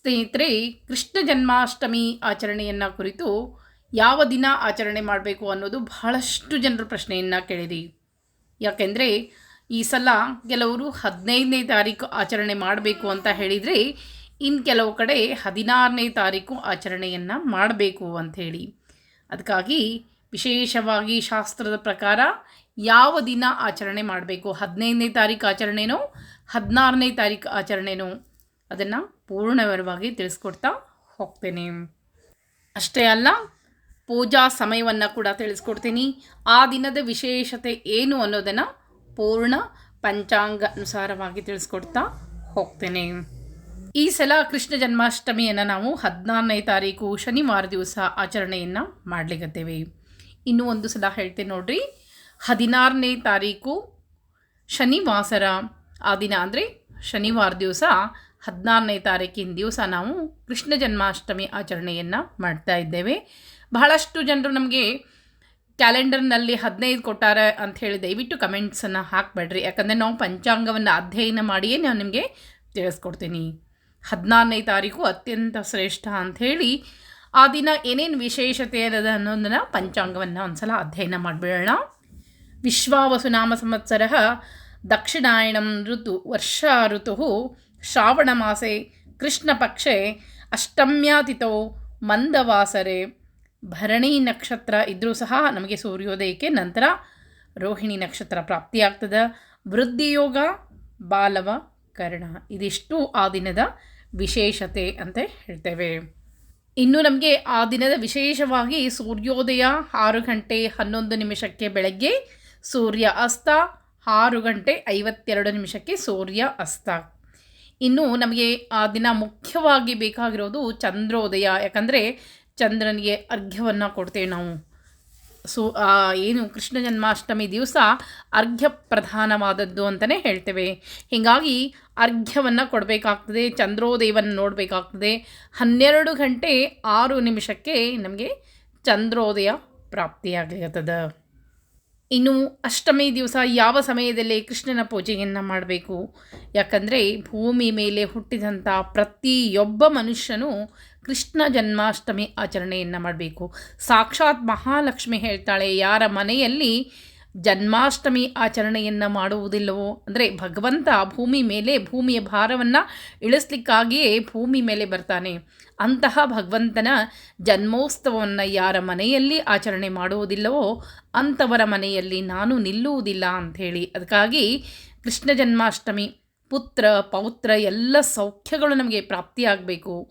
ಸ್ನೇಹಿತರೆ, ಕೃಷ್ಣ ಜನ್ಮಾಷ್ಟಮಿ ಆಚರಣೆಯನ್ನು ಕುರಿತು ಯಾವ ದಿನ ಆಚರಣೆ ಮಾಡಬೇಕು ಅನ್ನೋದು ಬಹಳಷ್ಟು ಜನರು ಪ್ರಶ್ನೆಯನ್ನು ಕೇಳಿರಿ ಯಾಕೆಂದರೆ, ಈ ಸಲ ಕೆಲವರು ಹದಿನೈದನೇ ತಾರೀಕು ಆಚರಣೆ ಮಾಡಬೇಕು ಅಂತ ಹೇಳಿದರೆ ಇನ್ನು ಕೆಲವು ಕಡೆ ಹದಿನಾರನೇ ತಾರೀಕು ಆಚರಣೆಯನ್ನು ಮಾಡಬೇಕು ಅಂಥೇಳಿ ಅದಕ್ಕಾಗಿ ವಿಶೇಷವಾಗಿ ಶಾಸ್ತ್ರದ ಪ್ರಕಾರ ಯಾವ ದಿನ ಆಚರಣೆ ಮಾಡಬೇಕು? ಹದಿನೈದನೇ ತಾರೀಕು ಆಚರಣೆನೋ, ಹದಿನಾರನೇ ತಾರೀಕು ಆಚರಣೆನೋ? ಅದನ್ನು ಪೂರ್ಣವಿವರವಾಗಿ ತಿಳಿಸ್ಕೊಡ್ತಾ ಹೋಗ್ತೇನೆ. ಅಷ್ಟೇ ಅಲ್ಲ, ಪೂಜಾ ಸಮಯವನ್ನು ಕೂಡ ತಿಳಿಸ್ಕೊಡ್ತೀನಿ. ಆ ದಿನದ ವಿಶೇಷತೆ ಏನು ಅನ್ನೋದನ್ನು ಪೂರ್ಣ ಪಂಚಾಂಗ ಅನುಸಾರವಾಗಿ ತಿಳಿಸ್ಕೊಡ್ತಾ ಹೋಗ್ತೇನೆ. ಈ ಸಲ ಕೃಷ್ಣ ಜನ್ಮಾಷ್ಟಮಿಯನ್ನು ನಾವು ಹದಿನಾರನೇ ತಾರೀಕು ಶನಿವಾರ ದಿವಸ ಆಚರಣೆಯನ್ನು ಮಾಡಲಿಕ್ಕತ್ತೇವೆ ಇನ್ನೂ ಒಂದು ಸಲ ಹೇಳ್ತೇನೆ ನೋಡ್ರಿ, ಹದಿನಾರನೇ ತಾರೀಕು ಶನಿವಾಸರ ಆ ದಿನ ಅಂದರೆ ಶನಿವಾರ ದಿವಸ ಹದಿನಾರನೇ ತಾರೀಕಿನ ದಿವಸ ನಾವು ಕೃಷ್ಣ ಜನ್ಮಾಷ್ಟಮಿ ಆಚರಣೆಯನ್ನು ಮಾಡ್ತಾ ಇದ್ದೇವೆ. ಬಹಳಷ್ಟು ಜನರು ನಮಗೆ ಕ್ಯಾಲೆಂಡರ್ನಲ್ಲಿ ಹದಿನೈದು ಕೊಟ್ಟಾರೆ ಅಂತ ಹೇಳಿ ದಯವಿಟ್ಟು ಕಮೆಂಟ್ಸನ್ನು ಹಾಕಬೇಡ್ರಿ. ಯಾಕಂದರೆ ನಾವು ಪಂಚಾಂಗವನ್ನು ಅಧ್ಯಯನ ಮಾಡಿಯೇ ನಾನು ನಿಮಗೆ ತಿಳಿಸ್ಕೊಡ್ತೀನಿ. ಹದಿನಾರನೇ ತಾರೀಕು ಅತ್ಯಂತ ಶ್ರೇಷ್ಠ ಅಂಥೇಳಿ ಆ ದಿನ ಏನೇನು ವಿಶೇಷತೆ ಅದ ಅನ್ನೋದನ್ನು ಪಂಚಾಂಗವನ್ನು ಒಂದ್ಸಲ ಅಧ್ಯಯನ ಮಾಡಿಬಿಡೋಣ. ವಿಶ್ವಾವಸುನಾಮ ಸಂವತ್ಸರ ದಕ್ಷಿಣಾಯಣಂ ಋತು ವರ್ಷಾ ಋತು ಶ್ರಾವಣಮಾಸೆ, ಕೃಷ್ಣಪಕ್ಷೆ ಅಷ್ಟಮ್ಯಾತಿಥೋ ಮಂದವಾಸರೆ, ಭರಣಿ ನಕ್ಷತ್ರ ಇದ್ದರೂ ಸಹ ನಮಗೆ ಸೂರ್ಯೋದಯಕ್ಕೆ ನಂತರ ರೋಹಿಣಿ ನಕ್ಷತ್ರ ಪ್ರಾಪ್ತಿಯಾಗ್ತದೆ. ವೃದ್ಧಿಯೋಗ, ಬಾಲವ, ಕರ್ಣ ಇದಿಷ್ಟು ಆ ದಿನದ ವಿಶೇಷತೆ ಅಂತ ಹೇಳ್ತೇವೆ. ಇನ್ನು ನಮಗೆ ಆ ದಿನದ ವಿಶೇಷವಾಗಿ ಸೂರ್ಯೋದಯ ಆರು ಗಂಟೆ ಹನ್ನೊಂದು ನಿಮಿಷಕ್ಕೆ ಬೆಳಗ್ಗೆ ಸೂರ್ಯ ಅಸ್ತ ಆರು ಗಂಟೆ ಐವತ್ತೆರಡು ನಿಮಿಷಕ್ಕೆ ಸೂರ್ಯ ಅಸ್ತ ಇನ್ನು ನಮಗೆ ಆ ದಿನ ಮುಖ್ಯವಾಗಿ ಬೇಕಾಗಿರೋದು ಚಂದ್ರೋದಯ. ಯಾಕಂದರೆ ಚಂದ್ರನಿಗೆ ಅರ್ಘ್ಯವನ್ನು ಕೊಡ್ತೇವೆ ನಾವು. ಸೊ ಏನು ಕೃಷ್ಣ ಜನ್ಮಾಷ್ಟಮಿ ದಿವಸ ಅರ್ಘ್ಯ ಪ್ರಧಾನವಾದದ್ದು ಅಂತಲೇ ಹೇಳ್ತೇವೆ. ಹೀಗಾಗಿ ಅರ್ಘ್ಯವನ್ನು ಕೊಡಬೇಕಾಗ್ತದೆ, ಚಂದ್ರೋದಯವನ್ನು ನೋಡಬೇಕಾಗ್ತದೆ. ಹನ್ನೆರಡು ಗಂಟೆ ಆರು ನಿಮಿಷಕ್ಕೆ ನಮಗೆ ಚಂದ್ರೋದಯ ಪ್ರಾಪ್ತಿಯಾಗಲಿರ್ತದೆ ಇನ್ನು ಅಷ್ಟಮಿ ದಿವಸ ಯಾವ ಸಮಯದಲ್ಲಿ ಕೃಷ್ಣನ ಪೂಜೆಯನ್ನು ಮಾಡಬೇಕು? ಯಾಕಂದರೆ ಭೂಮಿ ಮೇಲೆ ಹುಟ್ಟಿದಂಥ ಪ್ರತಿಯೊಬ್ಬ ಮನುಷ್ಯನೂ ಕೃಷ್ಣ ಜನ್ಮಾಷ್ಟಮಿ ಆಚರಣೆಯನ್ನು ಮಾಡಬೇಕು. ಸಾಕ್ಷಾತ್ ಮಹಾಲಕ್ಷ್ಮಿ ಹೇಳ್ತಾಳೆ, ಯಾರ ಮನೆಯಲ್ಲಿ ಜನ್ಮಾಷ್ಟಮಿ ಆಚರಣೆಯನ್ನು ಮಾಡುವುದಿಲ್ಲವೋ? ಅಂದರೆ ಭಗವಂತ ಭೂಮಿ ಮೇಲೆ ಭೂಮಿಯ ಭಾರವನ್ನು ಇಳಿಸ್ಲಿಕ್ಕಾಗಿಯೇ ಭೂಮಿ ಮೇಲೆ ಬರ್ತಾನೆ. ಅಂತಹ ಭಗವಂತನ ಜನ್ಮೋತ್ಸವವನ್ನು ಯಾರ ಮನೆಯಲ್ಲಿ ಆಚರಣೆ ಮಾಡುವುದಿಲ್ಲವೋ ಅಂಥವರ ಮನೆಯಲ್ಲಿ ನಾನು ನಿಲ್ಲುವುದಿಲ್ಲ ಅಂಥೇಳಿ. ಅದಕ್ಕಾಗಿ ಕೃಷ್ಣ ಜನ್ಮಾಷ್ಟಮಿ, ಪುತ್ರ, ಪೌತ್ರ ಎಲ್ಲ ಸೌಖ್ಯಗಳು ನಮಗೆ ಪ್ರಾಪ್ತಿಯಾಗಬೇಕು.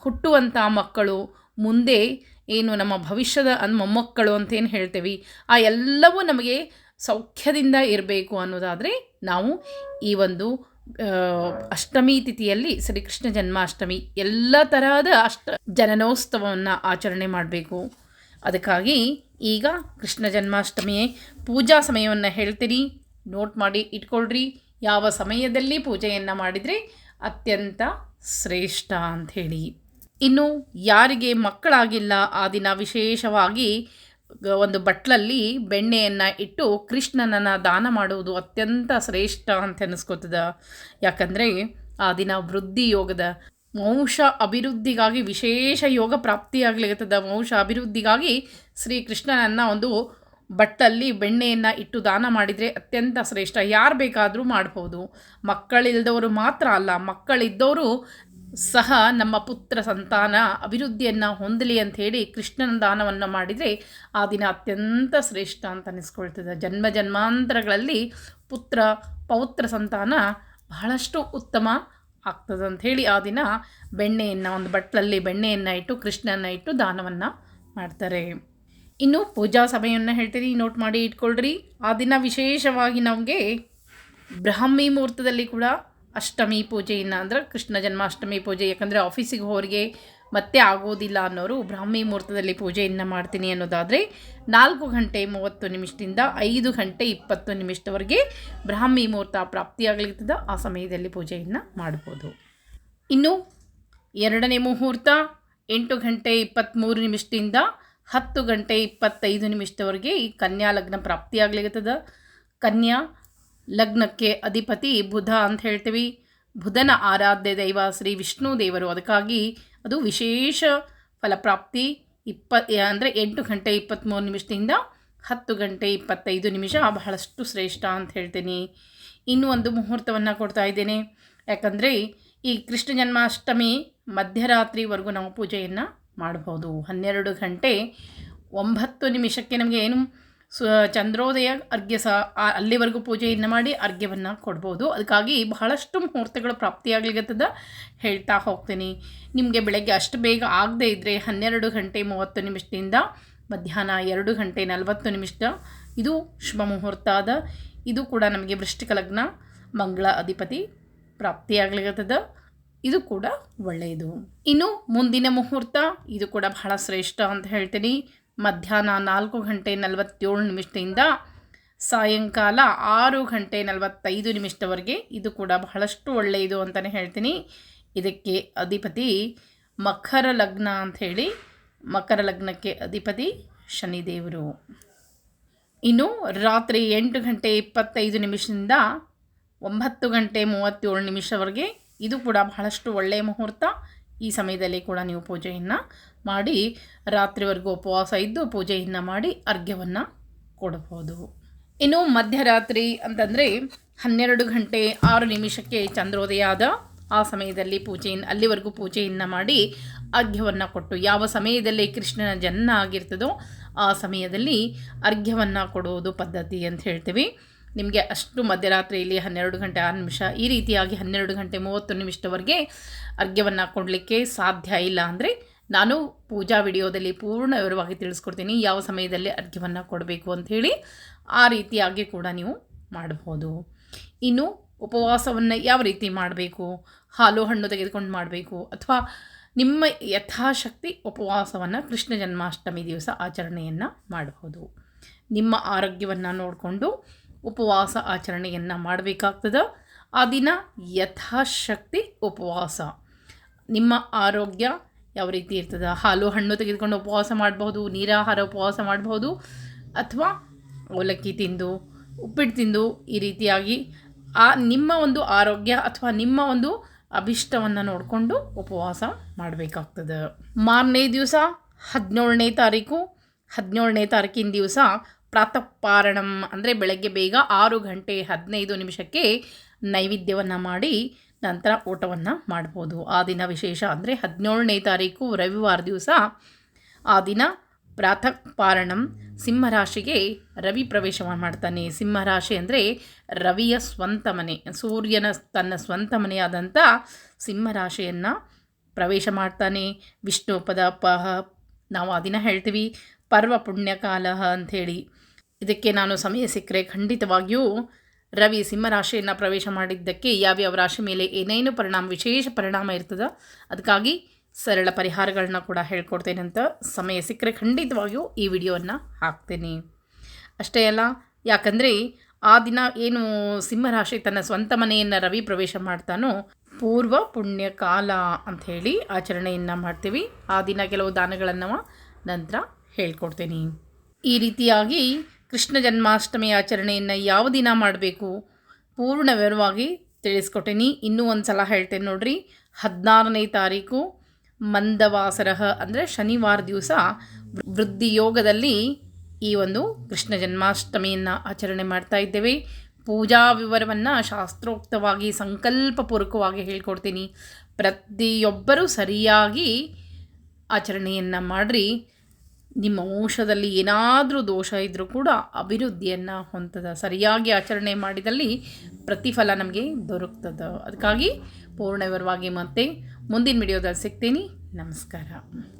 ಹುಟ್ಟುವಂಥ ಮಕ್ಕಳು, ಮುಂದೆ ಏನು ನಮ್ಮ ಭವಿಷ್ಯದ ಮೊಮ್ಮಕ್ಕಳು ಅಂತೇನು ಹೇಳ್ತೇವೆ, ಆ ಎಲ್ಲವೂ ನಮಗೆ ಸೌಖ್ಯದಿಂದ ಇರಬೇಕು ಅನ್ನೋದಾದರೆ ನಾವು ಈ ಒಂದು ಅಷ್ಟಮಿ ತಿಥಿಯಲ್ಲಿ ಶ್ರೀಕೃಷ್ಣ ಜನ್ಮಾಷ್ಟಮಿ ಎಲ್ಲ ತರಹದ ಅಷ್ಟ ಜನನೋತ್ಸವವನ್ನು ಆಚರಣೆ ಮಾಡಬೇಕು. ಅದಕ್ಕಾಗಿ ಈಗ ಕೃಷ್ಣ ಜನ್ಮಾಷ್ಟಮಿ ಪೂಜಾ ಸಮಯವನ್ನು ಹೇಳ್ತೀನಿ ನೋಟ್ ಮಾಡಿ ಇಟ್ಕೊಳ್ರಿ. ಯಾವ ಸಮಯದಲ್ಲಿ ಪೂಜೆಯನ್ನು ಮಾಡಿದರೆ ಅತ್ಯಂತ ಶ್ರೇಷ್ಠ ಅಂಥೇಳಿ. ಇನ್ನು ಯಾರಿಗೆ ಮಕ್ಕಳಾಗಿಲ್ಲ ಆ ದಿನ ವಿಶೇಷವಾಗಿ ಒಂದು ಬಟ್ಲಲ್ಲಿ ಬೆಣ್ಣೆಯನ್ನು ಇಟ್ಟು ಕೃಷ್ಣನನ್ನು ದಾನ ಮಾಡುವುದು ಅತ್ಯಂತ ಶ್ರೇಷ್ಠ ಅಂತ ಅನ್ನಿಸ್ಕೊತದ ಯಾಕಂದರೆ ಆ ದಿನ ವೃದ್ಧಿ ಯೋಗದ ವಂಶ ಅಭಿವೃದ್ಧಿಗಾಗಿ ವಿಶೇಷ ಯೋಗ ಪ್ರಾಪ್ತಿಯಾಗಲಿರ್ತದ ವಂಶ ಅಭಿವೃದ್ಧಿಗಾಗಿ ಶ್ರೀ ಕೃಷ್ಣನನ್ನು ಒಂದು ಬಟ್ಟಲ್ಲಿ ಬೆಣ್ಣೆಯನ್ನು ಇಟ್ಟು ದಾನ ಮಾಡಿದರೆ ಅತ್ಯಂತ ಶ್ರೇಷ್ಠ. ಯಾರು ಬೇಕಾದರೂ ಮಾಡ್ಬೋದು. ಮಕ್ಕಳಿಲ್ಲದವರು ಮಾತ್ರ ಅಲ್ಲ ಮಕ್ಕಳಿದ್ದವರು ಸಹ ನಮ್ಮ ಪುತ್ರ ಸಂತಾನ ಅಭಿವೃದ್ಧಿಯನ್ನು ಹೊಂದಲಿ ಅಂತ ಹೇಳಿ ಕೃಷ್ಣನ ದಾನವನ್ನು ಮಾಡಿದರೆ ಆ ದಿನ ಅತ್ಯಂತ ಶ್ರೇಷ್ಠ ಅಂತ ಅನಿಸ್ಕೊಳ್ತದೆ. ಜನ್ಮ ಜನ್ಮಾಂತರಗಳಲ್ಲಿ ಪುತ್ರ, ಪೌತ್ರ ಸಂತಾನ ಬಹಳಷ್ಟು ಉತ್ತಮ ಆಗ್ತದೆ ಅಂಥೇಳಿ ಆ ದಿನ ಬೆಣ್ಣೆಯನ್ನು, ಒಂದು ಬಟ್ಲಲ್ಲಿ ಬೆಣ್ಣೆಯನ್ನು ಇಟ್ಟು ಕೃಷ್ಣನ ಇಟ್ಟು ದಾನವನ್ನು ಮಾಡ್ತಾರೆ. ಇನ್ನು ಪೂಜಾ ಸಮಯವನ್ನು ಹೇಳ್ತೀನಿ ನೋಟ್ ಮಾಡಿ ಇಟ್ಕೊಳ್ರಿ. ಆ ದಿನ ವಿಶೇಷವಾಗಿ ನಮಗೆ ಬ್ರಾಹ್ಮಿ ಮುಹೂರ್ತದಲ್ಲಿ ಕೂಡ ಅಷ್ಟಮಿ ಪೂಜೆಯನ್ನು ಅಂದ್ರೆ ಕೃಷ್ಣ ಜನ್ಮಾಷ್ಟಮಿ ಪೂಜೆ, ಯಾಕಂದರೆ ಆಫೀಸಿಗೆ ಹೋರಿಗೆ ಮತ್ತೆ ಆಗೋದಿಲ್ಲ ಅನ್ನೋರು ಬ್ರಾಹ್ಮಿ ಮುಹೂರ್ತದಲ್ಲಿ ಪೂಜೆಯನ್ನು ಮಾಡ್ತೀನಿ ಅನ್ನೋದಾದರೆ ನಾಲ್ಕು ಗಂಟೆ ಮೂವತ್ತು ನಿಮಿಷದಿಂದ ಐದು ಗಂಟೆ ಇಪ್ಪತ್ತು ನಿಮಿಷದವರೆಗೆ ಬ್ರಾಹ್ಮಿ ಮುಹೂರ್ತ ಪ್ರಾಪ್ತಿಯಾಗಲಿರ್ತದೆ. ಆ ಸಮಯದಲ್ಲಿ ಪೂಜೆಯನ್ನು ಮಾಡ್ಬೋದು. ಇನ್ನು ಎರಡನೇ ಮುಹೂರ್ತ ಎಂಟು ಗಂಟೆ ಇಪ್ಪತ್ತ್ಮೂರು ನಿಮಿಷದಿಂದ ಹತ್ತು ಗಂಟೆ ಇಪ್ಪತ್ತೈದು ನಿಮಿಷದವರೆಗೆ ಈ ಕನ್ಯಾ ಲಗ್ನ ಪ್ರಾಪ್ತಿಯಾಗ್ಲಿರ್ತದ. ಕನ್ಯಾ ಲಗ್ನಕ್ಕೆ ಅಧಿಪತಿ ಬುಧ ಅಂತ ಹೇಳ್ತೀವಿ. ಬುಧನ ಆರಾಧ್ಯ ದೈವ ಶ್ರೀ ವಿಷ್ಣು ದೇವರು. ಅದಕ್ಕಾಗಿ ಅದು ವಿಶೇಷ ಫಲಪ್ರಾಪ್ತಿ. ಇಪ್ಪ, ಅಂದರೆ ಎಂಟು ಗಂಟೆ ಇಪ್ಪತ್ತ್ಮೂರು ನಿಮಿಷದಿಂದ ಹತ್ತು ಗಂಟೆ ಇಪ್ಪತ್ತೈದು ನಿಮಿಷ ಬಹಳಷ್ಟು ಶ್ರೇಷ್ಠ ಅಂತ ಹೇಳ್ತೀನಿ. ಇನ್ನೂ ಒಂದು ಮುಹೂರ್ತವನ್ನು ಕೊಡ್ತಾ ಇದ್ದೇನೆ. ಯಾಕಂದರೆ ಈ ಕೃಷ್ಣ ಜನ್ಮಾಷ್ಟಮಿ ಮಧ್ಯರಾತ್ರಿವರೆಗೂ ನಾವು ಪೂಜೆಯನ್ನು ಮಾಡಬಹುದು ಹನ್ನೆರಡು ಗಂಟೆ ಒಂಬತ್ತು ನಿಮಿಷಕ್ಕೆ ನಮಗೆ ಏನು ಸ್ವ ಚಂದ್ರೋದಯ ಅರ್ಘ್ಯ ಸಹ ಅಲ್ಲಿವರೆಗೂ ಪೂಜೆಯನ್ನು ಮಾಡಿ ಅರ್ಘ್ಯವನ್ನು ಕೊಡ್ಬೋದು. ಅದಕ್ಕಾಗಿ ಬಹಳಷ್ಟು ಮುಹೂರ್ತಗಳು ಪ್ರಾಪ್ತಿಯಾಗ್ಲಿಕ್ಕತ್ತದ ಹೇಳ್ತಾ ಹೋಗ್ತೀನಿ. ನಿಮಗೆ ಬೆಳಗ್ಗೆ ಅಷ್ಟು ಬೇಗ ಆಗದೇ ಇದ್ದರೆ ಹನ್ನೆರಡು ಗಂಟೆ ಮೂವತ್ತು ನಿಮಿಷದಿಂದ ಮಧ್ಯಾಹ್ನ ಎರಡು ಗಂಟೆ ನಲವತ್ತು ನಿಮಿಷ ಇದು ಶುಭ ಮುಹೂರ್ತ ಅದ ಇದು ಕೂಡ ನಮಗೆ ವೃಷ್ಟಿಕ ಲಗ್ನ, ಮಂಗಳ ಅಧಿಪತಿ ಪ್ರಾಪ್ತಿಯಾಗ್ಲಿಕ್ಕತ್ತದ ಇದು ಕೂಡ ಒಳ್ಳೆಯದು. ಇನ್ನು ಮುಂದಿನ ಮುಹೂರ್ತ, ಇದು ಕೂಡ ಬಹಳ ಶ್ರೇಷ್ಠ ಅಂತ ಹೇಳ್ತೀನಿ. ಮಧ್ಯಾಹ್ನ ನಾಲ್ಕು ಗಂಟೆ ನಲವತ್ತೇಳು ನಿಮಿಷದಿಂದ ಸಾಯಂಕಾಲ ಆರು ಗಂಟೆ ನಲವತ್ತೈದು ನಿಮಿಷದವರೆಗೆ ಇದು ಕೂಡ ಬಹಳಷ್ಟು ಒಳ್ಳೆಯದು ಅಂತಲೇ ಹೇಳ್ತೀನಿ. ಇದಕ್ಕೆ ಅಧಿಪತಿ ಮಕರ ಲಗ್ನ ಅಂಥೇಳಿ ಮಕರ ಲಗ್ನಕ್ಕೆ ಅಧಿಪತಿ ಶನಿದೇವರು. ಇನ್ನು ರಾತ್ರಿ ಎಂಟು ಗಂಟೆ ಇಪ್ಪತ್ತೈದು ನಿಮಿಷದಿಂದ ಒಂಬತ್ತು ಗಂಟೆ ಮೂವತ್ತೇಳು ನಿಮಿಷವರೆಗೆ ಇದು ಕೂಡ ಬಹಳಷ್ಟು ಒಳ್ಳೆಯ ಮುಹೂರ್ತ. ಈ ಸಮಯದಲ್ಲಿ ಕೂಡ ನೀವು ಪೂಜೆಯನ್ನು ಮಾಡಿ, ರಾತ್ರಿವರೆಗೂ ಉಪವಾಸ ಇದ್ದು ಪೂಜೆಯನ್ನು ಮಾಡಿ ಅರ್ಘ್ಯವನ್ನು ಕೊಡಬಹುದು. ಇನ್ನು ಮಧ್ಯರಾತ್ರಿ ಅಂತಂದರೆ ಹನ್ನೆರಡು ಗಂಟೆ ಆರು ನಿಮಿಷಕ್ಕೆ ಚಂದ್ರೋದಯ ಆದ ಆ ಸಮಯದಲ್ಲಿ ಪೂಜೆಯನ್ನು, ಅಲ್ಲಿವರೆಗೂ ಪೂಜೆಯನ್ನು ಮಾಡಿ ಅರ್ಘ್ಯವನ್ನು ಕೊಟ್ಟು, ಯಾವ ಸಮಯದಲ್ಲಿ ಕೃಷ್ಣನ ಜನ್ಮ ಆಗಿರ್ತದೋ ಆ ಸಮಯದಲ್ಲಿ ಅರ್ಘ್ಯವನ್ನು ಕೊಡುವುದು ಪದ್ಧತಿ ಅಂತ ಹೇಳ್ತೀವಿ. ನಿಮಗೆ ಅಷ್ಟು ಮಧ್ಯರಾತ್ರಿಯಲ್ಲಿ ಹನ್ನೆರಡು ಗಂಟೆ ಆರು ನಿಮಿಷ, ಈ ರೀತಿಯಾಗಿ ಹನ್ನೆರಡು ಗಂಟೆ ಮೂವತ್ತು ನಿಮಿಷದವರೆಗೆ ಅರ್ಘ್ಯವನ್ನು ಕೊಡಲಿಕ್ಕೆ ಸಾಧ್ಯ ಇಲ್ಲ ಅಂದರೆ ನಾನು ಪೂಜಾ ವಿಡಿಯೋದಲ್ಲಿ ಪೂರ್ಣ ವಿವರವಾಗಿ ತಿಳಿಸ್ಕೊಡ್ತೀನಿ, ಯಾವ ಸಮಯದಲ್ಲಿ ಅರ್ಘ್ಯವನ್ನು ಕೊಡಬೇಕು ಅಂಥೇಳಿ ಆ ರೀತಿಯಾಗಿ ಕೂಡ ನೀವು ಮಾಡಬಹುದು ಇನ್ನು ಉಪವಾಸವನ್ನು ಯಾವ ರೀತಿ ಮಾಡಬೇಕು, ಹಾಲು ಹಣ್ಣು ತೆಗೆದುಕೊಂಡು ಮಾಡಬೇಕು, ಅಥವಾ ನಿಮ್ಮ ಯಥಾಶಕ್ತಿ ಉಪವಾಸವನ್ನು ಕೃಷ್ಣ ಜನ್ಮಾಷ್ಟಮಿ ದಿವಸ ಆಚರಣೆಯನ್ನು ಮಾಡಬಹುದು ನಿಮ್ಮ ಆರೋಗ್ಯವನ್ನು ನೋಡಿಕೊಂಡು ಉಪವಾಸ ಆಚರಣೆಯನ್ನು ಮಾಡಬೇಕಾಗ್ತದೆ. ಆ ದಿನ ಯಥಾಶಕ್ತಿ ಉಪವಾಸ. ನಿಮ್ಮ ಆರೋಗ್ಯ ಯಾವ ರೀತಿ ಇರ್ತದೆ? ಹಾಲು, ಹಣ್ಣು ತೆಗೆದುಕೊಂಡು ಉಪವಾಸ ಮಾಡಬಹುದು, ನೀರಾಹಾರ ಉಪವಾಸ ಮಾಡಬಹುದು, ಅಥವಾ ಅವಲಕ್ಕಿ ತಿಂದು, ಉಪ್ಪಿಟ್ಟು ತಿಂದು ಈ ರೀತಿಯಾಗಿ ಆ ನಿಮ್ಮ ಒಂದು ಆರೋಗ್ಯ ಅಥವಾ ನಿಮ್ಮ ಒಂದು ಅಭಿಷ್ಟವನ್ನು ನೋಡಿಕೊಂಡು ಉಪವಾಸ ಮಾಡಬೇಕಾಗ್ತದೆ. ಮಾರನೇ ದಿವಸ ಹದಿನೇಳನೇ ತಾರೀಕು. ಹದಿನೇಳನೇ ತಾರೀಕಿನ ದಿವಸ ಪ್ರಾತಃ ಪಾರಣಂ ಅಂದರೆ ಬೆಳಗ್ಗೆ ಬೇಗ ಆರು ಗಂಟೆ ಹದಿನೈದು ನಿಮಿಷಕ್ಕೆ ನೈವೇದ್ಯವನ್ನು ಮಾಡಿ ನಂತರ ಊಟವನ್ನು ಮಾಡ್ಬೋದು. ಆ ದಿನ ವಿಶೇಷ ಅಂದರೆ ಹದಿನೇಳನೇ ತಾರೀಕು ರವಿವಾರ ದಿವಸ ಆ ದಿನ ಪ್ರಾತಃ ಪಾರಣಂ ಸಿಂಹರಾಶಿಗೆ ರವಿ ಪ್ರವೇಶ ಮಾಡ್ತಾನೆ. ಸಿಂಹರಾಶಿ ಅಂದರೆ ರವಿಯ ಸ್ವಂತ ಮನೆ. ಸೂರ್ಯನ ತನ್ನ ಸ್ವಂತ ಮನೆಯಾದಂಥ ಸಿಂಹರಾಶಿಯನ್ನು ಪ್ರವೇಶ ಮಾಡ್ತಾನೆ. ವಿಷ್ಣು ಪದ ನಾವು ಆ ದಿನ ಹೇಳ್ತೀವಿ ಪರ್ವ ಪುಣ್ಯಕಾಲ ಅಂಥೇಳಿ. ಇದಕ್ಕೆ ನಾನು ಸಮಯ ಸಿಕ್ಕರೆ ಖಂಡಿತವಾಗಿಯೂ ರವಿ ಸಿಂಹರಾಶಿಯನ್ನು ಪ್ರವೇಶ ಮಾಡಿದ್ದಕ್ಕೆ ಯಾವ್ಯಾವ ರಾಶಿ ಮೇಲೆ ಏನೇನು ಪರಿಣಾಮ, ವಿಶೇಷ ಪರಿಣಾಮ ಇರ್ತದೆ ಅದಕ್ಕಾಗಿ ಸರಳ ಪರಿಹಾರಗಳನ್ನ ಕೂಡ ಹೇಳ್ಕೊಡ್ತೇನೆ ಅಂತ ಸಮಯ ಸಿಕ್ಕರೆ ಖಂಡಿತವಾಗಿಯೂ ಈ ವಿಡಿಯೋವನ್ನು ಹಾಕ್ತೇನೆ. ಅಷ್ಟೇ ಅಲ್ಲ, ಯಾಕಂದರೆ ಆ ದಿನ ಏನು ಸಿಂಹರಾಶಿ ತನ್ನ ಸ್ವಂತ ಮನೆಯನ್ನು ರವಿ ಪ್ರವೇಶ ಮಾಡ್ತಾನೋ ಪೂರ್ವ ಪುಣ್ಯ ಕಾಲ ಅಂಥೇಳಿ ಆಚರಣೆಯನ್ನು ಮಾಡ್ತೀವಿ. ಆ ದಿನ ಕೆಲವು ದಾನಗಳನ್ನು ನಂತರ ಹೇಳ್ಕೊಡ್ತೇನೆ. ಈ ರೀತಿಯಾಗಿ ಕೃಷ್ಣ ಜನ್ಮಾಷ್ಟಮಿ ಆಚರಣೆಯನ್ನು ಯಾವ ದಿನ ಮಾಡಬೇಕು? ಪೂರ್ಣ ವಿವರವಾಗಿ ತಿಳಿಸ್ಕೊಟ್ಟೇನಿ. ಇನ್ನೂ ಒಂದು ಸಲ ಹೇಳ್ತೇನೆ ನೋಡ್ರಿ. ಹದಿನಾರನೇ ತಾರೀಕು ಮಂದವಾಸರಹ ಅಂದರೆ ಶನಿವಾರ ದಿವಸ ವೃದ್ಧಿ ಯೋಗದಲ್ಲಿ ಈ ಒಂದು ಕೃಷ್ಣ ಜನ್ಮಾಷ್ಟಮಿಯನ್ನು ಆಚರಣೆ ಮಾಡ್ತಾ ಇದ್ದೇವೆ. ಪೂಜಾ ವಿವರವನ್ನು ಶಾಸ್ತ್ರೋಕ್ತವಾಗಿ, ಸಂಕಲ್ಪಪೂರ್ವಕವಾಗಿ ಹೇಳ್ಕೊಡ್ತೀನಿ. ಪ್ರತಿಯೊಬ್ಬರೂ ಸರಿಯಾಗಿ ಆಚರಣೆಯನ್ನು ಮಾಡಿರಿ. ನಿಮ್ಮ ವಂಶದಲ್ಲಿ ಏನಾದರೂ ದೋಷ ಇದ್ದರೂ ಕೂಡ ಅಭಿವೃದ್ಧಿಯನ್ನು ಹೊಂದದ ಸರಿಯಾಗಿ ಆಚರಣೆ ಮಾಡಿದಲ್ಲಿ ಪ್ರತಿಫಲ ನಮಗೆ ದೊರಕ್ತದೆ. ಅದಕ್ಕಾಗಿ ಪೂರ್ಣ ವಿವರವಾಗಿ ಮತ್ತೆ ಮುಂದಿನ ವಿಡಿಯೋದಲ್ಲಿ ಸಿಗ್ತೀನಿ. ನಮಸ್ಕಾರ.